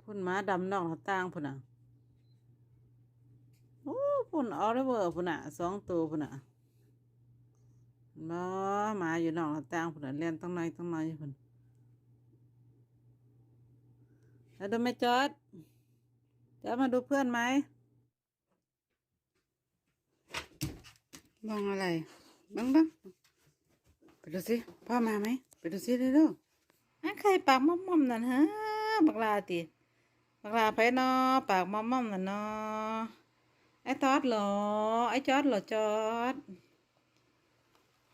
พุ่นหมาดำนอกหน้าต่างพุ่นน่ะโอ้พุ่นเอาได้เบอร์พุ่นน่ะสองตัวพุ่นน่ะบ่มาอยู่นอกหน้าต่างพุ่นน่ะเล่นตั้งในตั้งในพุ่นแล้วดูแม่จอดจะมาดูเพื่อนไหมมองอะไรบ้างบ้างไปดูสิพ่อมาไหม ไปดูสิเร็วๆอะใครปากม่อมๆนั่นฮะบักลาติบักลาไปนอปากม่อมๆนั่นนอไอ้ตอดเหรอไอ้จอดเหรอจอด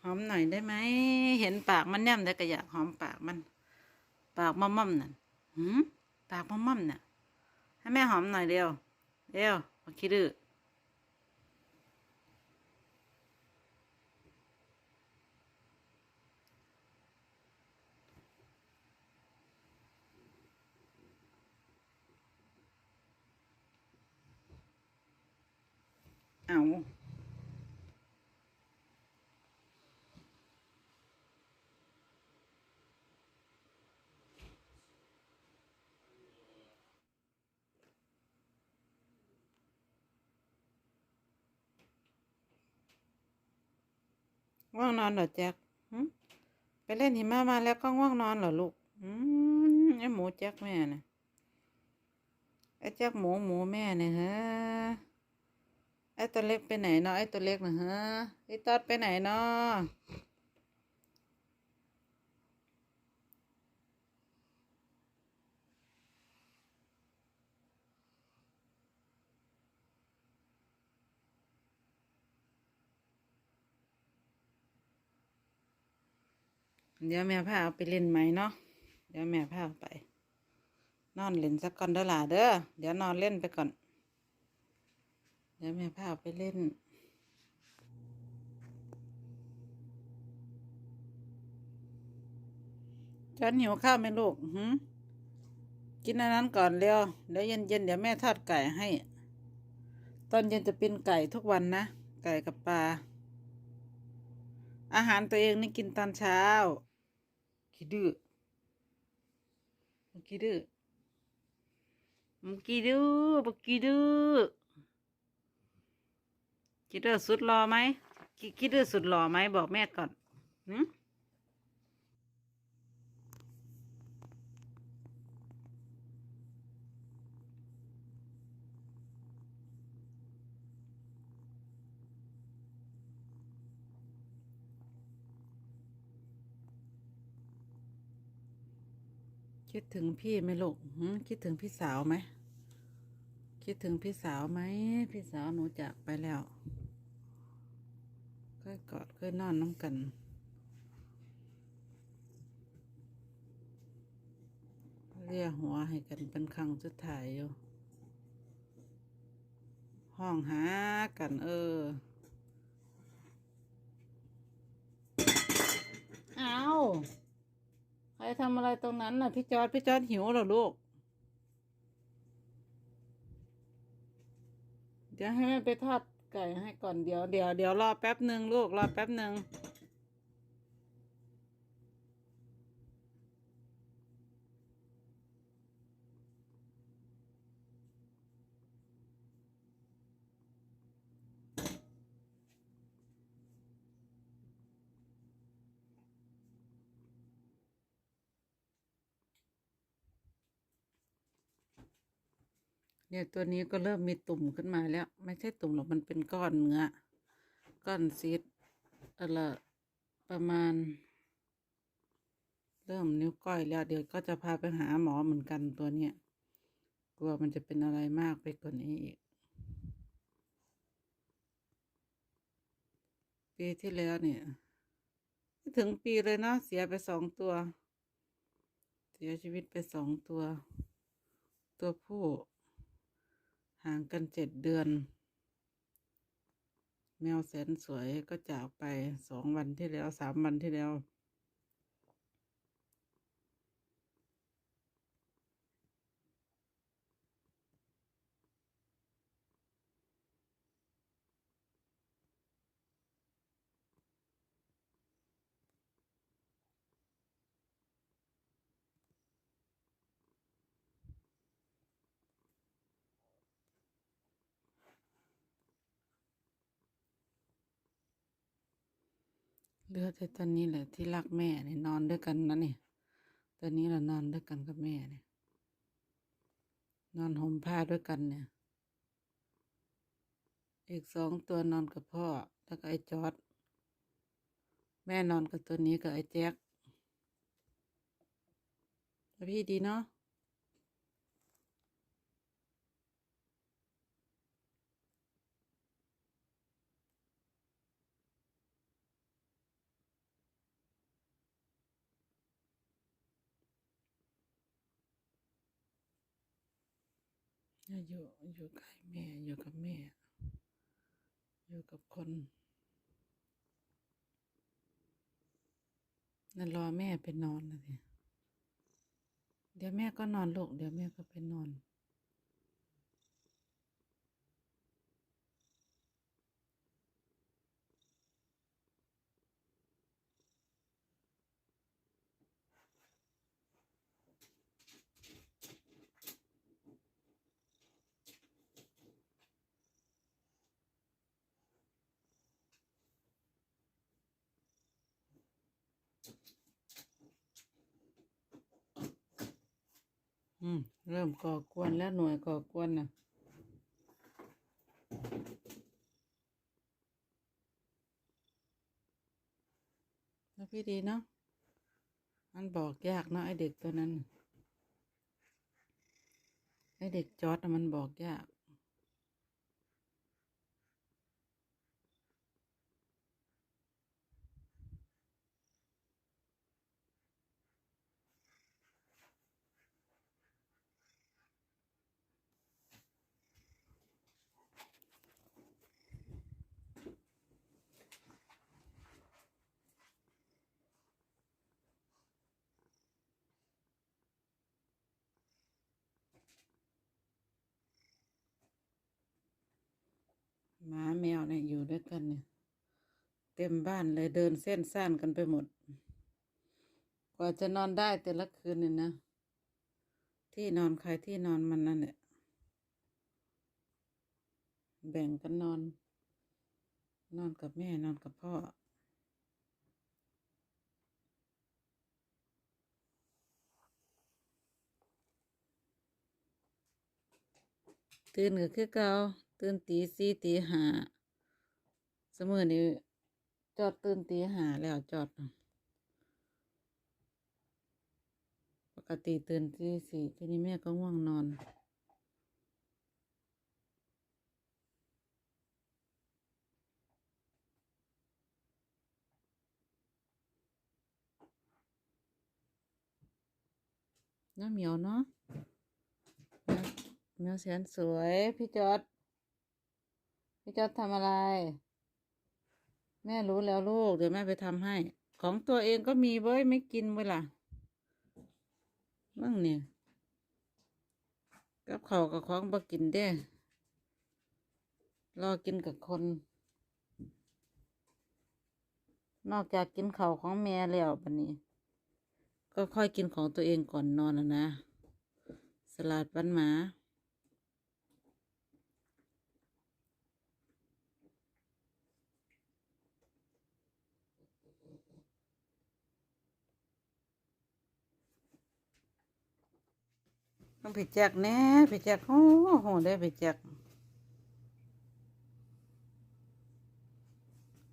หอมหน่อยได้ไหมเห็นปากมันแนมแต่ก็อยากหอมปากมัน ปากม่อมๆนั่นหืมปากม่อมๆน่ะให้แม่หอมหน่อยเร็วเร็วมาคิดดื้อ เอาง่วงนอนเหรอแจ็คไปเล่นหิมะมาแล้วก็ง่วงนอนเหรอลูก อืมไอหมูแจ็คแม่นะไอแจ็คหมูหมูแม่เนี่ยฮะ ไอตัวเล็กไปไหนเนาะไอตัวเล็กนะฮะไอตอดไปไหนเนาะเดี๋ยวแม่พาเอาไปเล่นไหมเนาะ เดี๋ยวแม่พาเอาไป นอนเล่นสักก่อนเด้อหล่ะเด้อ เดี๋ยวนอนเล่นไปก่อน ดี๋ยวแม่พาไปเล่นฉันหิวข้าวไหมลูกหืมกินอันนั้นก่อนเร็วเดี๋ยวเย็นๆเดี๋ยวแม่ทอดไก่ให้ ตอนเย็นจะเป็นไก่ทุกวันนะ ไก่กับปลา อาหารตัวเองนี่กินตอนเช้าขี้ดื้อบักขี้ดื้อบักขี้ดื้อบักขี้ดื้อ ขี้ดื้อสุดรอไหมขี้ขี้ดื้อสุดรอไหมบอกแม่ก่อนหืคิดถึงพี่ไหมลูกคิดถึงพี่สาวไหม คิดถึงพี่สาวไหม พี่สาวหนูจากไปแล้ว เคยกอดเคยนอนน้ำกันเรียหัวให้กันเป็นครั้งสุดท้ายอยู่ ห้องหากันเออ เอาใครทำอะไรตรงนั้นน่ะ พี่จอดพี่จอดหิวเหรอลูก เดี๋ยวให้แม่ไปทอด ไก่ให้ก่อนเดี๋ยวเดี๋ยวเดี๋ยวรอแป๊บหนึ่งลูกรอแป๊บหนึ่ง เนี่ยตัวนี้ก็เริ่มมีตุ่มขึ้นมาแล้ว ไม่ใช่ตุ่มหรอกมันเป็นก้อนเนื้อก้อนซีดอะไรประมาณ เริ่มนิ้วก้อยแล้ว เดี๋ยวก็จะพาไปหาหมอเหมือนกันตัวเนี้ยกลัวมันจะเป็นอะไรมากไปกว่านี้อีกปีที่แล้วเนี่ยถึงปีเลยเนาะเสียไปสองตัว เสียชีวิตไปสองตัว ตัวผู้ ห่างกันเจ็ดเดือน แมวแสนสวยก็จากไปสองวันที่แล้วสามวันที่แล้ว เหลือแต่ตอนนี้แหละที่รักแม่เนี่ยนอนด้วยกันนะเนี่ยตอนนี้เรานอนด้วยกันกับแม่เนี่ย นอนห่มผ้าด้วยกันเนี่ย อีกสองตัวนอนกับพ่อแล้วก็ไอ้จอร์ดแม่นอนกับตัวนี้กับไอ้แจ็คแล้วพี่ดีเนาะ อยู่อยู่ใกล้แม่อยู่กับแม่ อยู่กับคนนั่นรอแม่ไปนอนนะสิเดี๋ยวแม่ก็นอนลูกเดี๋ยวแม่ก็ไปนอน อืม เริ่มก่อกวนแล้วหน่วยก่อกวนน่ะแล้วพี่ดีเนาะ มันบอกยากเนาะไอเด็กตัวนั้น ไอเด็กจอดน่ะมันบอกยาก หมา แมวเนี่ยอยู่ด้วยกันเนี่ย เต็มบ้านเลยเดินเส้นซ่านกันไปหมด กว่าจะนอนได้แต่ละคืนเนี่ยนะ ที่นอนใครที่นอนมันนั่นแหละแบ่งกันนอน นอนกับแม่นอนกับพ่อตื่นก็คือเก่าตื่นตีสี่ตีห้า มอนี้จอดตื่นตีหาแล้วจอด ปกติตื่นตีสี่ทีนี้แม่ก็ง่วงนอน น้าเหมียวเนาะแมวแมวแสนสวย พี่จอด พี่จอดทำอะไร แม่รู้แล้วลูก เดี๋ยวแม่ไปทำให้ ของตัวเองก็มีเว้ยไม่กินเวล่ะมั่งเนี่ย กับเขากับของบ่กินเด้รอกินกับคน นอกจากกินเขาของแม่แล้วบัดนี้ ก็ค่อยกินของตัวเองก่อนนอนนะนะ สลัดปันหมา ต้องไปแจกแน่ไปแจกโอ้โหได้ไปแจก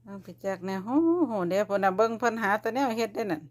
ต้องไปแจกแน่โอ้โหเดี๋ยวพนน่ะเบิ่งพันหาตัวแนวเฮ็ดได้นั่น